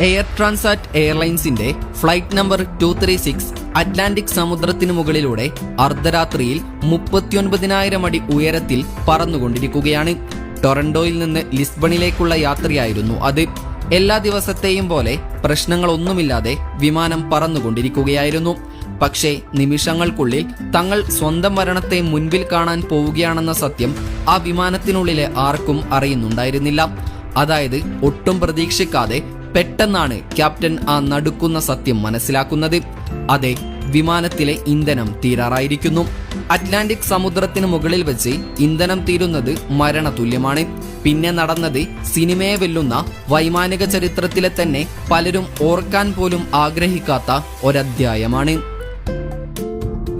Air Transat എയർലൈൻസിന്റെ flight number two three six Atlantic സമുദ്രത്തിനു മുകളിലൂടെ അർദ്ധരാത്രിയിൽ മുപ്പത്തിയൊൻപതിനായിരം അടി ഉയരത്തിൽ പറന്നുകൊണ്ടിരിക്കുകയാണ്. ടൊറന്റോയിൽ നിന്ന് ലിസ്ബണിലേക്കുള്ള യാത്രയായിരുന്നു അത്. എല്ലാ ദിവസത്തെയും പോലെ പ്രശ്നങ്ങളൊന്നുമില്ലാതെ വിമാനം പറന്നുകൊണ്ടിരിക്കുകയായിരുന്നു. പക്ഷേ നിമിഷങ്ങൾക്കുള്ളിൽ തങ്ങൾ സ്വന്തം മരണത്തെ മുൻപിൽ കാണാൻ പോവുകയാണെന്ന സത്യം ആ വിമാനത്തിനുള്ളിലെ ആർക്കും അറിയുന്നുണ്ടായിരുന്നില്ല. അതായത് ഒട്ടും പ്രതീക്ഷിക്കാതെ പെട്ടെന്നാണ് ക്യാപ്റ്റൻ ആ നടുക്കുന്ന സത്യം മനസ്സിലാക്കുന്നത്. അതെ വിമാനത്തിലെ ഇന്ധനം തീരാറായിരിക്കുന്നു. അറ്റ്ലാന്റിക് സമുദ്രത്തിന് മുകളിൽ വെച്ച് ഇന്ധനം തീരുന്നത് മരണതുല്യമാണ്. പിന്നെ നടന്നത് സിനിമയെ വെല്ലുന്ന വൈമാനിക ചരിത്രത്തിലെ തന്നെ പലരും ഓർക്കാൻ പോലും ആഗ്രഹിക്കാത്ത ഒരധ്യായമാണ്.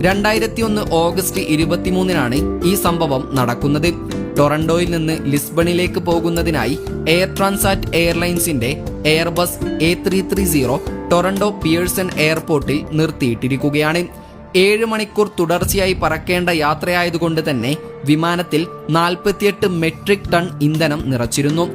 രണ്ടായിരത്തി ഒന്ന് ഓഗസ്റ്റ് ഇരുപത്തിമൂന്നിനാണ് ഈ സംഭവം നടക്കുന്നത്. ടൊറന്റോയിൽ നിന്ന് ലിസ്ബണിലേക്ക് പോകുന്നതിനായി air Transat എയർലൈൻസിന്റെ Airbus A three three zero Toronto Pearson എയർപോർട്ടിൽ നിർത്തിയിട്ടിരിക്കുകയാണ്. ഏഴ് മണിക്കൂർ തുടർച്ചയായി പറക്കേണ്ട യാത്രയായതുകൊണ്ട് തന്നെ വിമാനത്തിൽ നാൽപ്പത്തിയെട്ട് മെട്രിക് ടൺ ഇന്ധനം നിറച്ചിരുന്നു.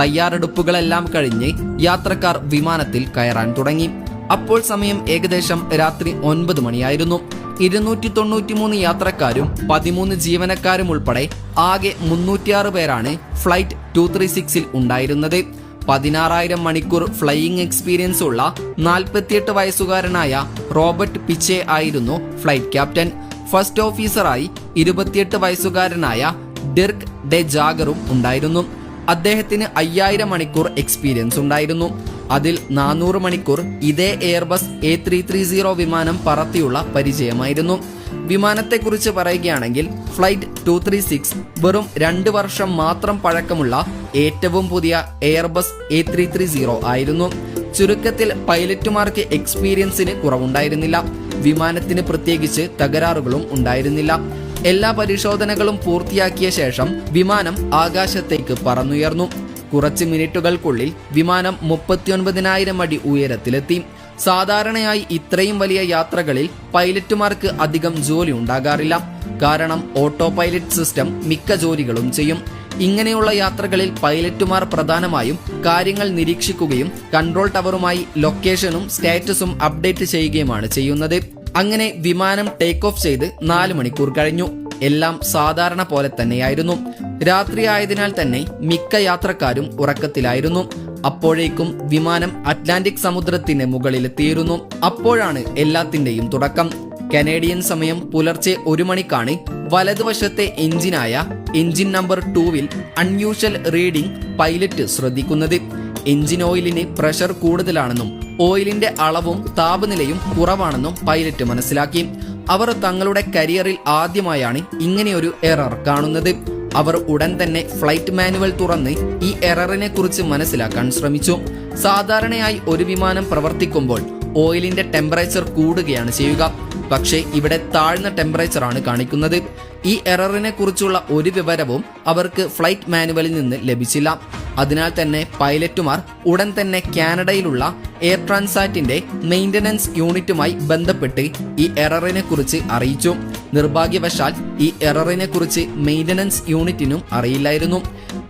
തയ്യാറെടുപ്പുകളെല്ലാം കഴിഞ്ഞ് യാത്രക്കാർ വിമാനത്തിൽ കയറാൻ തുടങ്ങി. അപ്പോൾ സമയം ഏകദേശം രാത്രി ഒൻപത് മണിയായിരുന്നു. ഇരുന്നൂറ്റി തൊണ്ണൂറ്റി മൂന്ന് യാത്രക്കാരും പതിമൂന്ന് ജീവനക്കാരും ഉൾപ്പെടെ ആകെ മുന്നൂറ്റിയാറ് പേരാണ് ഫ്ലൈറ്റ് ടു ത്രീ സിക്സിൽ ഉണ്ടായിരുന്നത്. പതിനാറായിരം മണിക്കൂർ ഫ്ലൈയിങ് എക്സ്പീരിയൻസ് ഉള്ള നാൽപ്പത്തിയെട്ട് വയസ്സുകാരനായ റോബർട്ട് പിച്ചെ ആയിരുന്നു ഫ്ലൈറ്റ് ക്യാപ്റ്റൻ. ഫസ്റ്റ് ഓഫീസറായി ഇരുപത്തിയെട്ട് വയസ്സുകാരനായ ഡിർക്ക് ഡെ ജാഗറും ഉണ്ടായിരുന്നു. അദ്ദേഹത്തിന് അയ്യായിരം മണിക്കൂർ എക്സ്പീരിയൻസ് ഉണ്ടായിരുന്നു. അതിൽ നാനൂറ് മണിക്കൂർ ഇതേ Airbus A three three zero വിമാനം പറത്തിയുള്ള പരിചയമായിരുന്നു. വിമാനത്തെക്കുറിച്ച് പറയുകയാണെങ്കിൽ ഫ്ലൈറ്റ് ടു ത്രീ സിക്സ് വെറും രണ്ട് വർഷം മാത്രം പഴക്കമുള്ള ഏറ്റവും പുതിയ Airbus A three three zero ആയിരുന്നു. ചുരുക്കത്തിൽ പൈലറ്റുമാർക്ക് എക്സ്പീരിയൻസിന് കുറവുണ്ടായിരുന്നില്ല. വിമാനത്തിന് പ്രത്യേകിച്ച് തകരാറുകളും ഉണ്ടായിരുന്നില്ല. എല്ലാ പരിശോധനകളും പൂർത്തിയാക്കിയ ശേഷം വിമാനം ആകാശത്തേക്ക് പറന്നുയർന്നു. കുറച്ച് മിനിറ്റുകൾക്കുള്ളിൽ വിമാനം മുപ്പത്തിയൊൻപതിനായിരം അടി ഉയരത്തിലെത്തി. സാധാരണയായി ഇത്രയും വലിയ യാത്രകളിൽ പൈലറ്റുമാർക്ക് അധികം ജോലി ഉണ്ടാകാറില്ല. കാരണം ഓട്ടോ പൈലറ്റ് സിസ്റ്റം മിക്ക ജോലികളും ചെയ്യും. ഇങ്ങനെയുള്ള യാത്രകളിൽ പൈലറ്റുമാർ പ്രധാനമായും കാര്യങ്ങൾ നിരീക്ഷിക്കുകയും കൺട്രോൾ ടവറുമായി ലൊക്കേഷനും സ്റ്റാറ്റസും അപ്ഡേറ്റ് ചെയ്യുകയുമാണ് ചെയ്യുന്നത്. അങ്ങനെ വിമാനം ടേക്ക് ഓഫ് ചെയ്ത് നാല് മണിക്കൂർ കഴിഞ്ഞു. എല്ലാം സാധാരണ പോലെ തന്നെയായിരുന്നു. രാത്രി ആയതിനാൽ തന്നെ മിക്ക യാത്രക്കാരും ഉറക്കത്തിലായിരുന്നു. അപ്പോഴേക്കും വിമാനം അറ്റ്ലാന്റിക് സമുദ്രത്തിന് മുകളിലെത്തിയിരുന്നു അപ്പോഴാണ് എല്ലാത്തിന്റെയും തുടക്കം. കനേഡിയൻ സമയം പുലർച്ചെ ഒരു മണിക്കാണ് വലതുവശത്തെ എഞ്ചിനായ എഞ്ചിൻ നമ്പർ ടൂവിൽ അൺയൂഷ്വൽ റീഡിംഗ് പൈലറ്റ് ശ്രദ്ധിക്കുന്നത്. എഞ്ചിൻ ഓയിലിന് പ്രഷർ കൂടുതലാണെന്നും ഓയിലിന്റെ അളവും താപനിലയും കുറവാണെന്നും പൈലറ്റ് മനസ്സിലാക്കി. അവർ തങ്ങളുടെ കരിയറിൽ ആദ്യമായാണ് ഇങ്ങനെയൊരു എറർ കാണുന്നത്. അവർ ഉടൻ തന്നെ ഫ്ലൈറ്റ് മാനുവൽ തുറന്ന് ഈ എററിനെ കുറിച്ച് മനസ്സിലാക്കാൻ ശ്രമിച്ചു. സാധാരണയായി ഒരു വിമാനം പ്രവർത്തിക്കുമ്പോൾ ഓയിലിന്റെ ടെമ്പറേച്ചർ കൂടുകയാണ് ചെയ്യുക. പക്ഷേ ഇവിടെ താഴ്ന്ന ടെമ്പറേച്ചറാണ് കാണിക്കുന്നത്. ഈ എററിനെ കുറിച്ചുള്ള ഒരു വിവരവും അവർക്ക് ഫ്ലൈറ്റ് മാനുവലിൽ നിന്ന് ലഭിച്ചില്ല. അതിനാൽ തന്നെ പൈലറ്റുമാർ ഉടൻ തന്നെ കാനഡയിലുള്ള എയർ ട്രാൻസാറ്റിന്റെ മെയിന്റനൻസ് യൂണിറ്റുമായി ബന്ധപ്പെട്ട് ഈ എററിനെ കുറിച്ച് അറിയിച്ചു. നിർഭാഗ്യവശാൽ ഈ എററിനെ കുറിച്ച് മെയിന്റനൻസ് യൂണിറ്റിനും അറിയില്ലായിരുന്നു.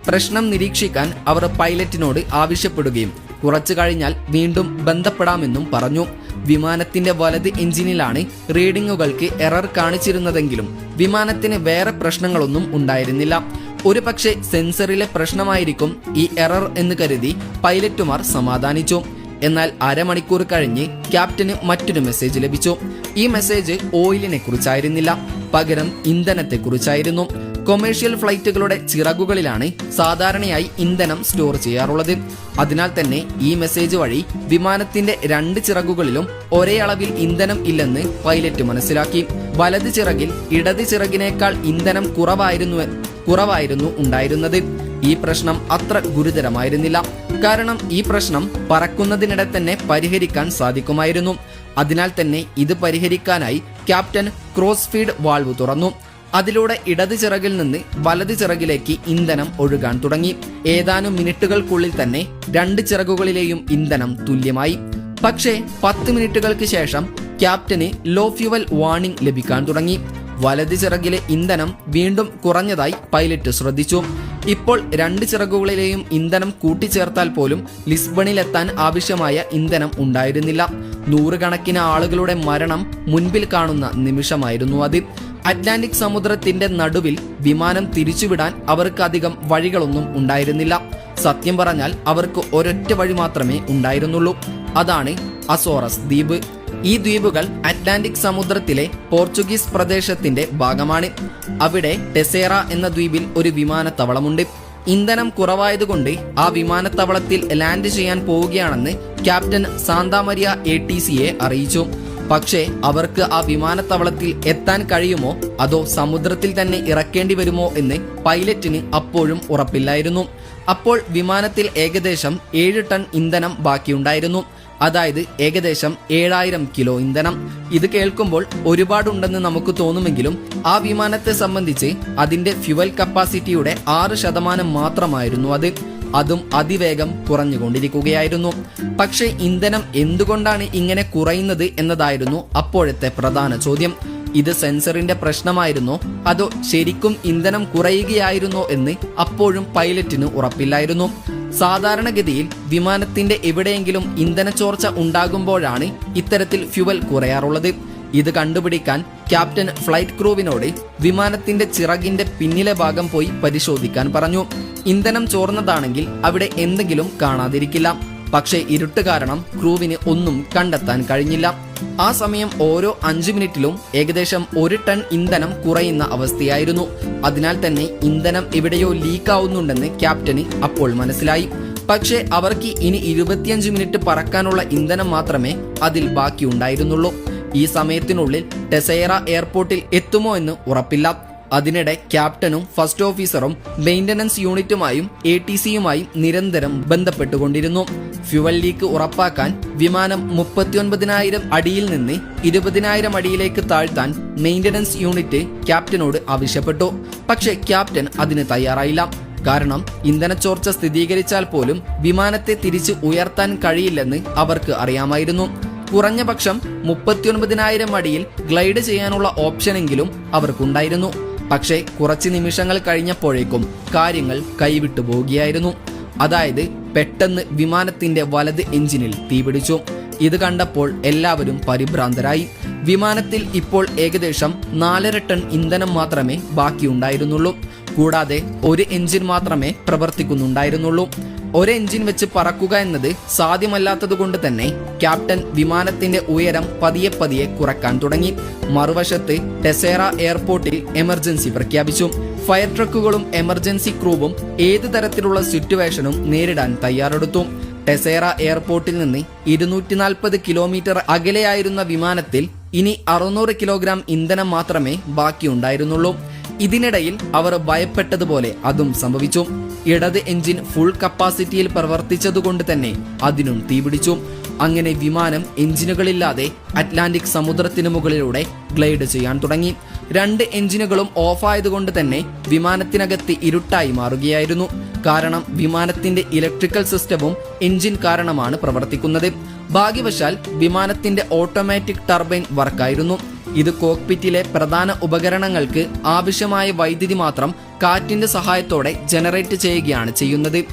പ്രശ്നം നിരീക്ഷിക്കാൻ അവർ പൈലറ്റിനോട് ആവശ്യപ്പെടുകയും കുറച്ചു കഴിഞ്ഞാൽ വീണ്ടും ബന്ധപ്പെടാമെന്നും പറഞ്ഞു. വിമാനത്തിന്റെ വലത് എഞ്ചിനിലാണ് റീഡിങ്ങുകൾക്ക് എറർ കാണിച്ചിരുന്നതെങ്കിലും വിമാനത്തിന് വേറെ പ്രശ്നങ്ങളൊന്നും ഉണ്ടായിരുന്നില്ല. ഒരു പക്ഷേ സെൻസറിലെ പ്രശ്നമായിരിക്കും ഈ എറർ എന്ന് കരുതി പൈലറ്റുമാർ സമാധാനിച്ചു. എന്നാൽ അരമണിക്കൂർ കഴിഞ്ഞ് ക്യാപ്റ്റന് മറ്റൊരു മെസ്സേജ് ലഭിച്ചു. ഈ മെസ്സേജ് ഓയിലിനെ കുറിച്ചായിരുന്നില്ല പകരം ഇന്ധനത്തെ കുറിച്ചായിരുന്നു കൊമേഴ്ഷ്യൽ ഫ്ലൈറ്റുകളുടെ ചിറകുകളിലാണ് സാധാരണയായി ഇന്ധനം സ്റ്റോർ ചെയ്യാറുള്ളത്. അതിനാൽ തന്നെ ഈ മെസ്സേജ് വഴി വിമാനത്തിന്റെ രണ്ട് ചിറകുകളിലും ഒരേ അളവിൽ ഇന്ധനം ഇല്ലെന്ന് പൈലറ്റ് മനസ്സിലാക്കി. വലത് ചിറകിൽ ഇടത് ചിറകിനേക്കാൾ ഇന്ധനം കുറവായിരുന്നു കുറവായിരുന്നു ഉണ്ടായിരുന്നത്. ഈ പ്രശ്നം അത്ര ഗുരുതരമായിരുന്നില്ല. കാരണം ഈ പ്രശ്നം പറക്കുന്നതിനിടെ തന്നെ പരിഹരിക്കാൻ സാധിക്കുമായിരുന്നു. അതിനാൽ തന്നെ ഇത് പരിഹരിക്കാനായി ക്യാപ്റ്റൻ ക്രോസ് ഫീഡ് വാൾവ് തുറന്നു. അതിലൂടെ ഇടത് ചിറകിൽ നിന്ന് വലത് ചിറകിലേക്ക് ഇന്ധനം ഒഴുകാൻ തുടങ്ങി. ഏതാനും മിനിറ്റുകൾക്കുള്ളിൽ തന്നെ രണ്ട് ചിറകുകളിലെയും ഇന്ധനം തുല്യമായി. പക്ഷേ പത്ത് മിനിറ്റുകൾക്ക് ശേഷം ക്യാപ്റ്റന് ലോ ഫ്യുവൽ വാർണിംഗ് ലഭിക്കാൻ തുടങ്ങി. വലത് ചിറകിലെ ഇന്ധനം വീണ്ടും കുറഞ്ഞതായി പൈലറ്റ് ശ്രദ്ധിച്ചു. ഇപ്പോൾ രണ്ട് ചിറകുകളിലെയും ഇന്ധനം കൂട്ടിച്ചേർത്താൽ പോലും ലിസ്ബണിലെത്താൻ ആവശ്യമായ ഇന്ധനം ഉണ്ടായിരുന്നില്ല. നൂറുകണക്കിന് ആളുകളുടെ മരണം മുൻപിൽ കാണുന്ന നിമിഷമായിരുന്നു അത്. അറ്റ്ലാന്റിക് സമുദ്രത്തിന്റെ നടുവിൽ വിമാനം തിരിച്ചുവിടാൻ അവർക്കധികം വഴികളൊന്നും ഉണ്ടായിരുന്നില്ല. സത്യം പറഞ്ഞാൽ അവർക്ക് ഒരൊറ്റ വഴി മാത്രമേ ഉണ്ടായിരുന്നുള്ളൂ. അതാണ് അസോറസ് ദ്വീപ്. ഈ ദ്വീപുകൾ അറ്റ്ലാന്റിക് സമുദ്രത്തിലെ പോർച്ചുഗീസ് പ്രദേശത്തിന്റെ ഭാഗമാണ്. അവിടെ ടെസേറ എന്ന ദ്വീപിൽ ഒരു വിമാനത്താവളമുണ്ട്. ഇന്ധനം കുറവായതുകൊണ്ട് ആ വിമാനത്താവളത്തിൽ ലാൻഡ് ചെയ്യാൻ പോവുകയാണെന്ന് ക്യാപ്റ്റൻ സാന്താമരിയ എ ടി സിയെ അറിയിച്ചു. പക്ഷേ അവർക്ക് ആ വിമാനത്താവളത്തിൽ എത്താൻ കഴിയുമോ? അതോ സമുദ്രത്തിൽ തന്നെ ഇറക്കേണ്ടി വരുമോ എന്ന് പൈലറ്റിന് അപ്പോഴും ഉറപ്പില്ലായിരുന്നു. അപ്പോൾ വിമാനത്തിൽ ഏകദേശം ഏഴ് ടൺ ഇന്ധനം ബാക്കിയുണ്ടായിരുന്നു. അതായത് ഏകദേശം ഏഴായിരം കിലോ ഇന്ധനം. ഇത് കേൾക്കുമ്പോൾ ഒരുപാടുണ്ടെന്ന് നമുക്ക് തോന്നുമെങ്കിലും ആ വിമാനത്തെ സംബന്ധിച്ച് അതിന്റെ ഫ്യുവൽ കപ്പാസിറ്റിയുടെ ആറ് ശതമാനം മാത്രമായിരുന്നു അത്. അതും അതിവേഗം കുറഞ്ഞുകൊണ്ടിരിക്കുകയായിരുന്നു. പക്ഷേ ഇന്ധനം എന്തുകൊണ്ടാണ് ഇങ്ങനെ കുറയുന്നത് എന്നതായിരുന്നു അപ്പോഴത്തെ പ്രധാന ചോദ്യം. ഇത് സെൻസറിന്റെ പ്രശ്നമായിരുന്നോ? അതോ ശരിക്കും ഇന്ധനം കുറയുകയായിരുന്നോ എന്ന് അപ്പോഴും പൈലറ്റിന് ഉറപ്പില്ലായിരുന്നു. സാധാരണഗതിയിൽ വിമാനത്തിന്റെ എവിടെയെങ്കിലും ഇന്ധന ചോർച്ച ഉണ്ടാകുമ്പോഴാണ് ഇത്തരത്തിൽ ഫ്യുവൽ കുറയാറുള്ളത്. ഇത് കണ്ടുപിടിക്കാൻ ക്യാപ്റ്റൻ ഫ്ലൈറ്റ് ക്രൂവിനോട് വിമാനത്തിന്റെ ചിറകിന്റെ പിന്നിലെ ഭാഗം പോയി പരിശോധിക്കാൻ പറഞ്ഞു. ഇന്ധനം ചോർന്നതാണെങ്കിൽ അവിടെ എന്തെങ്കിലും കാണാതിരിക്കില്ല. പക്ഷേ ഇരുട്ട് കാരണം ക്രൂവിന് ഒന്നും കണ്ടെത്താൻ കഴിഞ്ഞില്ല. ആ സമയം ഓരോ അഞ്ചു മിനിറ്റിലും ഏകദേശം ഒരു ടൺ ഇന്ധനം കുറയുന്ന അവസ്ഥയായിരുന്നു. അതിനാൽ തന്നെ ഇന്ധനം എവിടെയോ ലീക്കാവുന്നുണ്ടെന്ന് ക്യാപ്റ്റന് അപ്പോൾ മനസ്സിലായി. പക്ഷേ അവർക്ക് ഇനി ഇരുപത്തിയഞ്ച് മിനിറ്റ് പറക്കാനുള്ള ഇന്ധനം മാത്രമേ അതിൽ ബാക്കിയുണ്ടായിരുന്നുള്ളൂ. ഈ സമയത്തിനുള്ളിൽ ടെസൈറ എയർപോർട്ടിൽ എത്തുമോ എന്ന് ഉറപ്പില്ല. അതിനിടെ ക്യാപ്റ്റനും ഫസ്റ്റ് ഓഫീസറും മെയിന്റനൻസ് യൂണിറ്റുമായും എ ടി സിയുമായും നിരന്തരം ബന്ധപ്പെട്ടുകൊണ്ടിരുന്നു. ഫ്യുവൽ ലീക്ക് ഉറപ്പാക്കാൻ വിമാനം മുപ്പത്തിയൊൻപതിനായിരം അടിയിൽ നിന്ന് ഇരുപതിനായിരം അടിയിലേക്ക് താഴ്ത്താൻ മെയിന്റനൻസ് യൂണിറ്റ് ക്യാപ്റ്റനോട് ആവശ്യപ്പെട്ടു. പക്ഷേ ക്യാപ്റ്റൻ അതിന് തയ്യാറായില്ല. കാരണം ഇന്ധന ഇന്ധനച്ചോർച്ച സ്ഥിരീകരിച്ചാൽ പോലും വിമാനത്തെ തിരിച്ച് ഉയർത്താൻ കഴിയില്ലെന്ന് അവർക്ക് അറിയാമായിരുന്നു. കുറഞ്ഞ പക്ഷം മുപ്പത്തിയൊൻപതിനായിരം അടിയിൽ ഗ്ലൈഡ് ചെയ്യാനുള്ള ഓപ്ഷനെങ്കിലും അവർക്കുണ്ടായിരുന്നു. പക്ഷേ കുറച്ച് നിമിഷങ്ങൾ കഴിഞ്ഞപ്പോഴേക്കും കാര്യങ്ങൾ കൈവിട്ടു പോകുകയായിരുന്നു അതായത് പെട്ടെന്ന് വിമാനത്തിന്റെ വലത് എഞ്ചിനിൽ തീപിടിച്ചു ഇത് കണ്ടപ്പോൾ എല്ലാവരും പരിഭ്രാന്തരായി. വിമാനത്തിൽ ഇപ്പോൾ ഏകദേശം നാലര ടൺ ഇന്ധനം മാത്രമേ ബാക്കിയുണ്ടായിരുന്നുള്ളൂ. കൂടാതെ ഒരു എഞ്ചിൻ മാത്രമേ പ്രവർത്തിക്കുന്നുണ്ടായിരുന്നുള്ളൂ. ഒരു എഞ്ചിൻ വെച്ച് പറക്കുക എന്നത് സാധ്യമല്ലാത്തതുകൊണ്ട് തന്നെ ക്യാപ്റ്റൻ വിമാനത്തിന്റെ ഉയരം പതിയെ പതിയെ കുറയ്ക്കാൻ തുടങ്ങി. മറുവശത്ത് ടെസേറ എയർപോർട്ടിൽ എമർജൻസി പ്രഖ്യാപിച്ചു. ഫയർ ട്രക്കുകളും എമർജൻസി ക്രൂവും ഏത് തരത്തിലുള്ള സിറ്റുവേഷനും നേരിടാൻ തയ്യാറെടുത്തു. ടെസേറ എയർപോർട്ടിൽ നിന്ന് ഇരുന്നൂറ്റി നാൽപ്പത് കിലോമീറ്റർ അകലെയായിരുന്ന വിമാനത്തിൽ ഇനി അറുന്നൂറ് കിലോഗ്രാം ഇന്ധനം മാത്രമേ ബാക്കിയുണ്ടായിരുന്നുള്ളൂ. ഇതിനിടയിൽ അവർ ഭയപ്പെട്ടതുപോലെ അതും സംഭവിച്ചു. ഇടത് എഞ്ചിൻ ഫുൾ കപ്പാസിറ്റിയിൽ പ്രവർത്തിച്ചതുകൊണ്ട് തന്നെ അതിനും തീപിടിച്ചു. അങ്ങനെ വിമാനം എഞ്ചിനുകളില്ലാതെ അറ്റ്ലാന്റിക് സമുദ്രത്തിന് മുകളിലൂടെ ഗ്ലൈഡ് ചെയ്യാൻ തുടങ്ങി. രണ്ട് എഞ്ചിനുകളും ഓഫായതുകൊണ്ട് തന്നെ വിമാനത്തിനകത്ത് ഇരുട്ടായി മാറുകയായിരുന്നു. കാരണം വിമാനത്തിന്റെ ഇലക്ട്രിക്കൽ സിസ്റ്റവും എഞ്ചിൻ കാരണമാണ് പ്രവർത്തിക്കുന്നത്. ഭാഗ്യവശാൽ വിമാനത്തിന്റെ ഓട്ടോമാറ്റിക് ടർബൈൻ വർക്കായിരുന്നു. ഇത് കോക്പിറ്റിലെ പ്രധാന ഉപകരണങ്ങൾക്ക് ആവശ്യമായ വൈദ്യുതി മാത്രം കാറ്റിന്റെ സഹായത്തോടെ ജനറേറ്റ് ചെയ്യുകയാണ് ചെയ്യുന്നത്.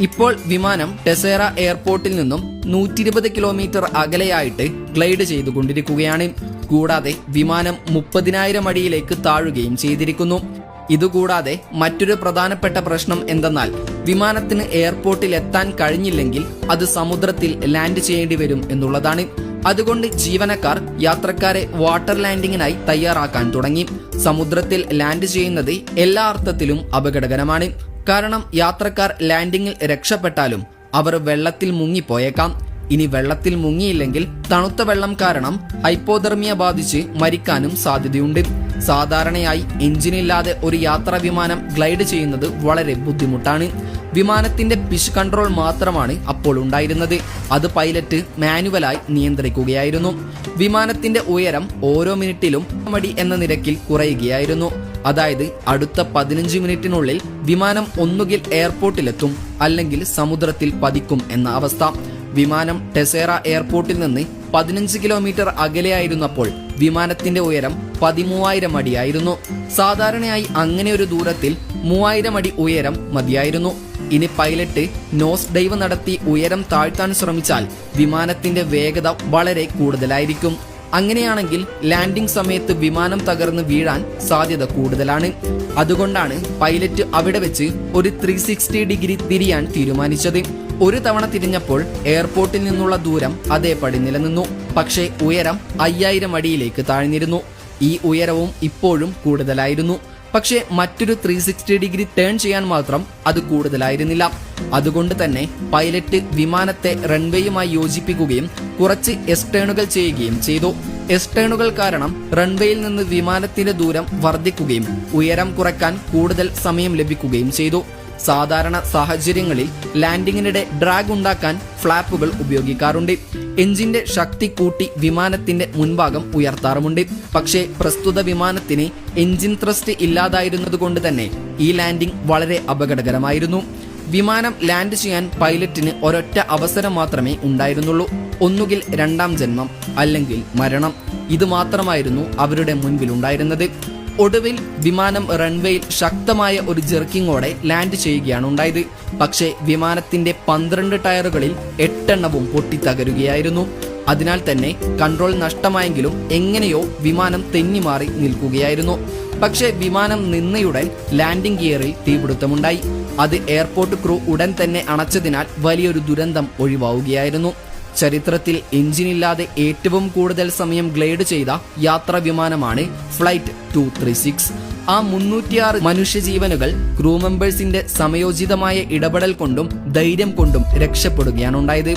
ഇപ്പോൾ വിമാനം ടെസേറ എയർപോർട്ടിൽ നിന്നും നൂറ്റി ഇരുപത് കിലോമീറ്റർ അകലെയായിട്ട് ഗ്ലൈഡ് ചെയ്തുകൊണ്ടിരിക്കുകയാണ്. കൂടാതെ വിമാനം മുപ്പതിനായിരം അടിയിലേക്ക് താഴുകയും ചെയ്തിരിക്കുന്നു. ഇതുകൂടാതെ മറ്റൊരു പ്രധാനപ്പെട്ട പ്രശ്നം എന്തെന്നാൽ വിമാനത്തിന് എയർപോർട്ടിൽ എത്താൻ കഴിഞ്ഞില്ലെങ്കിൽ അത് സമുദ്രത്തിൽ ലാൻഡ് ചെയ്യേണ്ടി വരും എന്നുള്ളതാണ്. അതുകൊണ്ട് ജീവനക്കാർ യാത്രക്കാരെ വാട്ടർ ലാൻഡിങ്ങിനായി തയ്യാറാക്കാൻ തുടങ്ങി. സമുദ്രത്തിൽ ലാൻഡ് ചെയ്യുന്നത് എല്ലാ അർത്ഥത്തിലും അപകടകരമാണ്. കാരണം യാത്രക്കാർ ലാൻഡിങ്ങിൽ രക്ഷപ്പെട്ടാലും അവർ വെള്ളത്തിൽ മുങ്ങിപ്പോയേക്കാം. ഇനി വെള്ളത്തിൽ മുങ്ങിയില്ലെങ്കിൽ തണുത്ത വെള്ളം കാരണം ഹൈപ്പോതെർമിയ ബാധിച്ച് മരിക്കാനും സാധ്യതയുണ്ട്. സാധാരണയായി എഞ്ചിനില്ലാതെ ഒരു യാത്രാ വിമാനം ഗ്ലൈഡ് ചെയ്യുന്നത് വളരെ ബുദ്ധിമുട്ടാണ്. വിമാനത്തിന്റെ പിഷ് കൺട്രോൾ മാത്രമാണ് അപ്പോൾ ഉണ്ടായിരുന്നത്. അത് പൈലറ്റ് മാനുവലായി നിയന്ത്രിക്കുകയായിരുന്നു. വിമാനത്തിന്റെ ഉയരം ഓരോ മിനിറ്റിലും മടി എന്ന നിരക്കിൽ കുറയുകയായിരുന്നു. അതായത് അടുത്ത പതിനഞ്ച് മിനിറ്റിനുള്ളിൽ വിമാനം ഒന്നുകിൽ എയർപോർട്ടിലെത്തും അല്ലെങ്കിൽ സമുദ്രത്തിൽ പതിക്കും എന്ന അവസ്ഥ. വിമാനം ടെസേറ എയർപോർട്ടിൽ നിന്ന് പതിനഞ്ച് കിലോമീറ്റർ അകലെയായിരുന്നപ്പോൾ വിമാനത്തിന്റെ ഉയരം പതിമൂവായിരം അടിയായിരുന്നു. സാധാരണയായി അങ്ങനെ ഒരു ദൂരത്തിൽ മൂവായിരം അടി ഉയരം മതിയായിരുന്നു. ഇനി പൈലറ്റ് നോസ് ഡൈവ് നടത്തി ഉയരം താഴ്ത്താൻ ശ്രമിച്ചാൽ വിമാനത്തിന്റെ വേഗത വളരെ കൂടുതലായിരിക്കും. അങ്ങനെയാണെങ്കിൽ ലാൻഡിംഗ് സമയത്ത് വിമാനം തകർന്ന് വീഴാൻ സാധ്യത കൂടുതലാണ്. അതുകൊണ്ടാണ് പൈലറ്റ് അവിടെ വെച്ച് ഒരു ത്രീ ഡിഗ്രി തിരിയാൻ തീരുമാനിച്ചത്. ഒരു തവണ തിരിഞ്ഞപ്പോൾ എയർപോർട്ടിൽ നിന്നുള്ള ദൂരം അതേപടി നിലനിന്നു. പക്ഷേ ഉയരം അയ്യായിരം അടിയിലേക്ക് താഴ്ന്നിരുന്നു. ഈ ഉയരവും ഇപ്പോഴും കൂടുതലായിരുന്നു. പക്ഷേ മറ്റൊരു ത്രീ സിക്സ്റ്റി ഡിഗ്രി ടേൺ ചെയ്യാൻ മാത്രം അത് കൂടുതലായിരുന്നില്ല. അതുകൊണ്ട് തന്നെ പൈലറ്റ് വിമാനത്തെ റൺവേയുമായി യോജിപ്പിക്കുകയും കുറച്ച് എസ്റ്റേണുകൾ ചെയ്യുകയും ചെയ്തു. എസ്റ്റേണുകൾ കാരണം റൺവേയിൽ നിന്ന് വിമാനത്തിന്റെ ദൂരം വർദ്ധിക്കുകയും ഉയരം കുറയ്ക്കാൻ കൂടുതൽ സമയം ലഭിക്കുകയും ചെയ്തു. സാധാരണ സാഹചര്യങ്ങളിൽ ലാൻഡിങ്ങിനിടെ ഡ്രാഗ് ഉണ്ടാക്കാൻ ഫ്ലാപ്പുകൾ ഉപയോഗിക്കാറുണ്ട്. എഞ്ചിന്റെ ശക്തി കൂട്ടി വിമാനത്തിന്റെ മുൻഭാഗം ഉയർത്താറുമുണ്ട്. പക്ഷേ പ്രസ്തുത വിമാനത്തിന് എഞ്ചിൻ ത്രസ്റ്റ് ഇല്ലാതായിരുന്നതുകൊണ്ട് തന്നെ ഈ ലാൻഡിംഗ് വളരെ അപകടകരമായിരുന്നു. വിമാനം ലാൻഡ് ചെയ്യാൻ പൈലറ്റിന് ഒരൊറ്റ അവസരം മാത്രമേ ഉണ്ടായിരുന്നുള്ളൂ. ഒന്നുകിൽ രണ്ടാം ജന്മം അല്ലെങ്കിൽ മരണം. ഇത് മാത്രമായിരുന്നു അവരുടെ മുൻപിലുണ്ടായിരുന്നത്. ഒടുവിൽ വിമാനം റൺവേയിൽ ശക്തമായ ഒരു ജെർക്കിങ്ങോടെ ലാൻഡ് ചെയ്യുകയാണ് ഉണ്ടായത്. പക്ഷേ വിമാനത്തിന്റെ പന്ത്രണ്ട് ടയറുകളിൽ എട്ടെണ്ണവും പൊട്ടിത്തകരുകയായിരുന്നു. അതിനാൽ തന്നെ കൺട്രോൾ നഷ്ടമായെങ്കിലും എങ്ങനെയോ വിമാനം തെന്നിമാറി നിൽക്കുകയായിരുന്നു. പക്ഷേ വിമാനം നിന്നയുടൻ ലാൻഡിംഗ് ഗിയറിൽ തീപിടുത്തമുണ്ടായി. അത് എയർപോർട്ട് ക്രൂ ഉടൻ തന്നെ അണച്ചതിനാൽ വലിയൊരു ദുരന്തം ഒഴിവാവുകയായിരുന്നു. ചരിത്രത്തിൽ എഞ്ചിനില്ലാതെ ഏറ്റവും കൂടുതൽ സമയം ഗ്ലൈഡ് ചെയ്ത യാത്രാ വിമാനമാണ് ഫ്ലൈറ്റ് ടു ത്രീ സിക്സ്. ആ മുന്നൂറ്റിയാറ് മനുഷ്യജീവനുകൾ ക്രൂ മെമ്പേഴ്സിന്റെ സമയോചിതമായ ഇടപെടൽ കൊണ്ടും ധൈര്യം കൊണ്ടും രക്ഷപ്പെടുകയാണ് ഉണ്ടായത്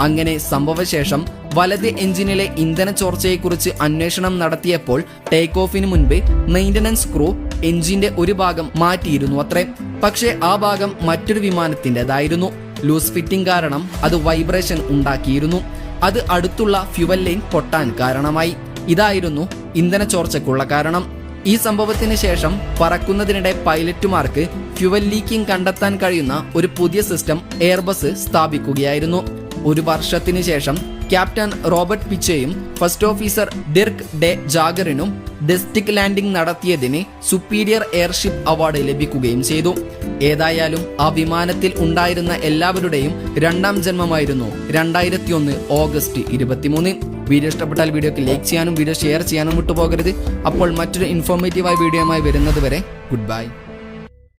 അങ്ങനെ സംഭവശേഷം വലത് എഞ്ചിനിലെ ഇന്ധന ചോർച്ചയെക്കുറിച്ച് അന്വേഷണം നടത്തിയപ്പോൾ ടേക്ക് ഓഫിന് മുൻപ് മെയിന്റനൻസ് ക്രൂ എഞ്ചിന്റെ ഒരു ഭാഗം മാറ്റിയിരുന്നു അത്രേ. പക്ഷേ ആ ഭാഗം മറ്റൊരു വിമാനത്തിന്റെതായിരുന്നു. ലൂസ് ഫിറ്റിംഗ് കാരണം അത് വൈബ്രേഷൻ ഉണ്ടാക്കിയിരുന്നു. അത് അടുത്തുള്ള ഫ്യുവൽ ലൈൻ പൊട്ടാൻ കാരണമായി. ഇതായിരുന്നു ഇന്ധന ചോർച്ചയ്ക്കുള്ള കാരണം. ഈ സംഭവത്തിന് ശേഷം പറക്കുന്നതിനിടെ പൈലറ്റുമാർക്ക് ഫ്യുവൽ ലീക്കിംഗ് കണ്ടെത്താൻ കഴിയുന്ന ഒരു പുതിയ സിസ്റ്റം എയർബസ് സ്ഥാപിക്കുകയായിരുന്നു. ഒരു വർഷത്തിന് ശേഷം ക്യാപ്റ്റൻ റോബർട്ട് പിച്ചയും ഫസ്റ്റ് ഓഫീസർ ഡിർക്ക് ഡെ ജാഗറിനും ഡെസ്റ്റിക് ലാൻഡിംഗ് നടത്തിയതിന് സുപ്പീരിയർ എയർഷിപ്പ് അവാർഡ് ലഭിക്കുകയും ചെയ്തു. ഏതായാലും ആ വിമാനത്തിൽ ഉണ്ടായിരുന്ന എല്ലാവരുടെയും രണ്ടാം ജന്മമായിരുന്നു രണ്ടായിരത്തി ഒന്ന് ഓഗസ്റ്റ് ഇരുപത്തിമൂന്ന്. വീഡിയോ ഇഷ്ടപ്പെട്ടാൽ വീഡിയോക്ക് ലൈക്ക് ചെയ്യാനും വീഡിയോ ഷെയർ ചെയ്യാനും വിട്ടുപോകരുത്. അപ്പോൾ മറ്റൊരു ഇൻഫോർമേറ്റീവായ വീഡിയോയുമായി വരുന്നത് വരെ ഗുഡ് ബൈ.